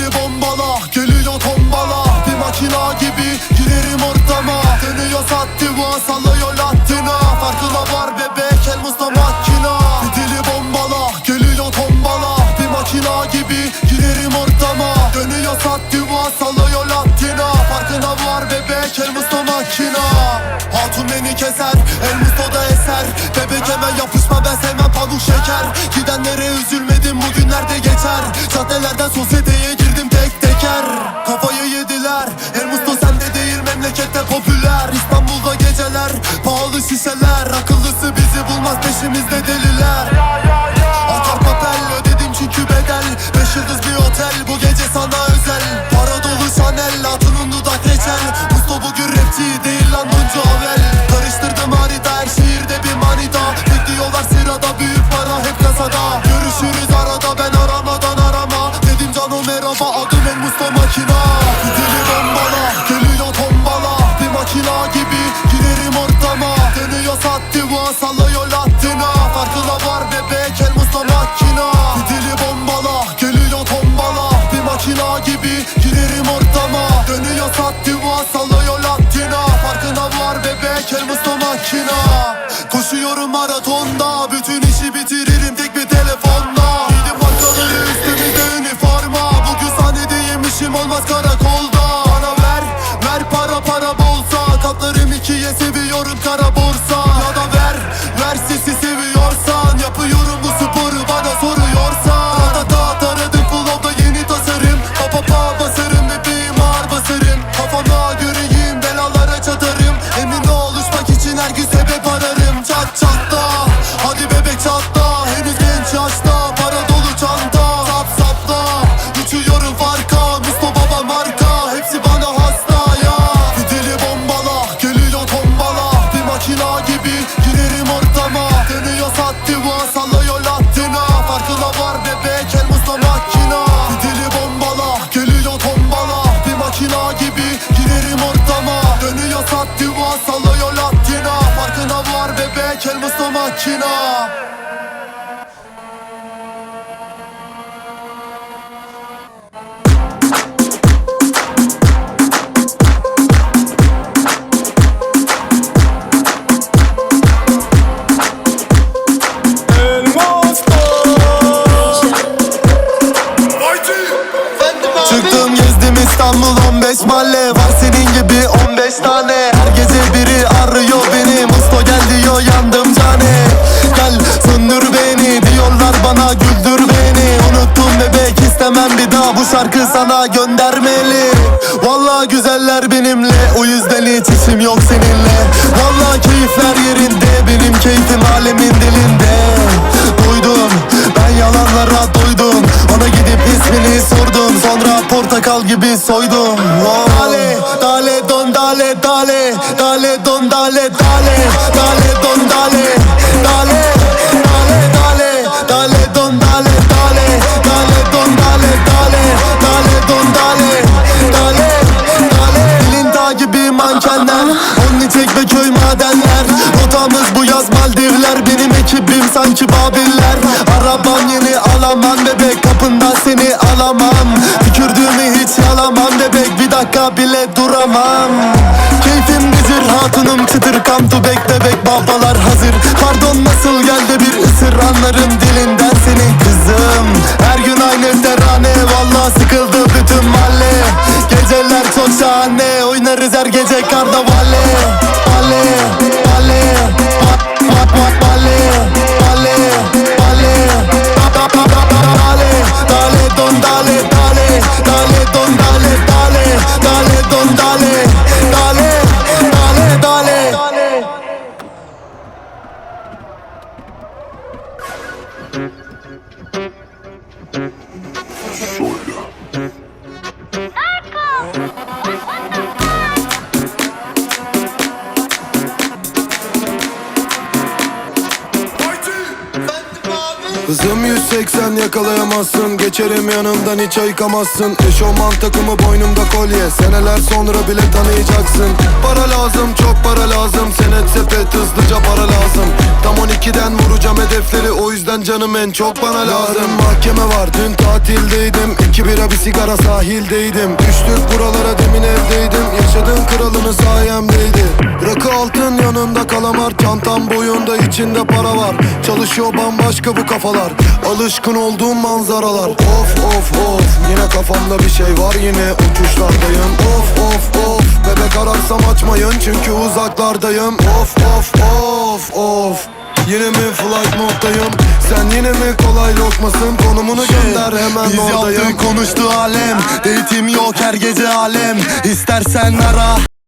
bombala Geliyor tombala. Bir makina gibi girerim ortama. Dönüyor satti bu sallıyor latina Farkına var bebek el musta makina Fidili bombala Geliyor tombala. Bir makina gibi girerim ortama. Dönüyor satti bu sallıyor latina Farkına var bebek el musta makina Hatun beni keser el musta da eser. Bebek hemen yapışma ben sevmem pamuk şeker. Gidenlere üzülmedim bugünlerde geçer. Caddelerden sosyeteye teker Kafayı yediler. El Musto sende değil memlekette popüler. İstanbul'da geceler pahalı şişeler. Akıllısı bizi bulmaz peşimizde deliler Makina gibi girerim ortama. Dönüyor satti bu sallıyor latina Farkına var bebek el Musto makina Dili bombala geliyor tombala. Bir makina gibi girerim ortama. Dönüyor satti bu sallıyor latina Farkına var bebek el Musto makina. Koşuyorum maratonda Bütün sallıyor latina. Farkına var bebek el musta makina yandım cane. Gel söndür beni Diyorlar bana güldür beni. Unuttum bebek istemem bir daha Bu şarkı sana göndermeli. Vallahi güzeller benimle O yüzden hiç işim yok seninle. Vallahi keyifler yerinde Benim keyfim alemin dilinde. Duydum ben yalanlara doydum. Ona gidip ismini sordum. Sonra portakal gibi soydum. Oh. Dale, dale, don, dale, dale. Dale, don, dale, dale. Dale köy madenler Rotamız bu yaz Maldivler. Benim ekibim sanki Babiller. Arabam yeni alamam bebek Kapından seni alamam. Tükürdüğümü hiç yalamam bebek Bir dakika bile duramam. Keyfim gıcır hatunum çıtır Come to back bebek babalar hazır. Pardon nasıl geldi bir ısır? Anlarım dilinden senin kızım Hızım 180 yakalayamazsın. Geçerim yanımdan hiç ayıkamazsın. Eşofman takımı boynumda kolye. Seneler sonra bile tanıyacaksın. Para lazım çok para lazım. Senet sepet hızlıca para lazım. Tam 12'den vuracağım hedefleri. O yüzden canım en çok bana lazım. Mahkeme var. Dün tatildeydim. İki bira bir sigara sahildeydim. Düştük buralara demin evdeydim Yaşadığın kralını sayemdeydi. Rakı altın yanında kalamar Çantam boyunda içinde para var. Çalışıyor bambaşka bu kafalar. Alışkın olduğum manzaralar. Of of of Yine kafamda bir şey var yine uçuşlardayım. Of of of Bebek ararsam açmayın çünkü uzaklardayım. Of of of of Yine mi flight moddayım? Sen yine mi kolay lokmasın? Konumunu gönder hemen Biz oradayım. yaptık konuştu alem. Date'im yok her gece alem. İstersen ara